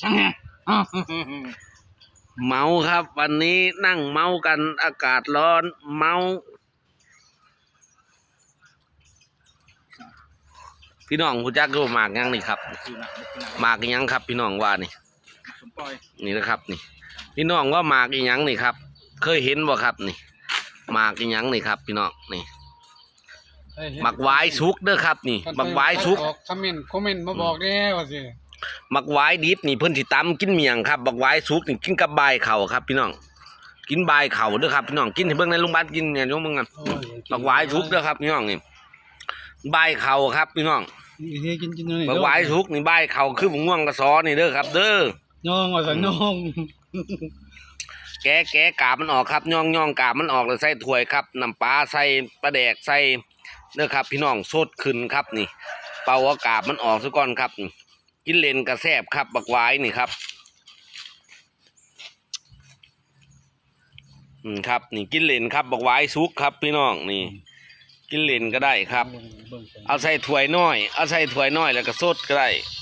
ช่างไงอ้าวเมาครับ วันนี้นั่งเมากันอากาศร้อน เมา พี่น้องคุณจักรู้หมากยังนี่ครับคือหนักคือหนักหมากอีหยังครับ พี่น้องว่านี่ สมปล่อยนี่นะครับ นี่ พี่น้องว่าหมากอีหยังนี่ครับ เคยเห็นบ่ครับนี่หมากอีหยังนี่ครับ พี่น้องนี่หมักไว้สุกเด้อครับ นี่หมักไว้สุกออกคอมเมนต์คอมเมนต์มาบอกแน่ว่าสิห มักไว้ดิบนี่เพิ่นสิตำกินเมียงครับหมักไว้สุกนี่กินกับใบายเข่าครับ พี่น้อง กินใบายเข่าเด้อครับพี่น้องกินให้เบิ่งในโรงพยาบาลกินเนี่ยโยมมึงกันโอ้ยหมักไว้สุกเด้อครับพี่น้องนี่ใบายเข่าครับพี่น้องนี่เฮ้ยกินกินนี่หมักไว้สุกนี่ใบายเข่าคือม่วงกระซอนี่เด้อครับ เด้อน้องว่าสันน้องแกะแกะกาบมันออกครับย่องย่องกาบมันออกแล้วใส่ถ้วยครับน้ำปลาใส่ปลาแดกใส่เด้อครับ พี่น้องสดขึ้นครับนี่ เป่าเอากาบมันออกซะก่อนครับนี่ กินเลนกระแซบครับ บักไว้นี่ครับ อืมครับ นี่กินเลนครับ บักไว้ซุกครับพี่น้องนี่ กินเลนก็ได้ครับเบิ่งกันเอาใส่ถ้วยน้อย เอาใส่ถ้วยน้อยแล้วก็สดก็ได้เ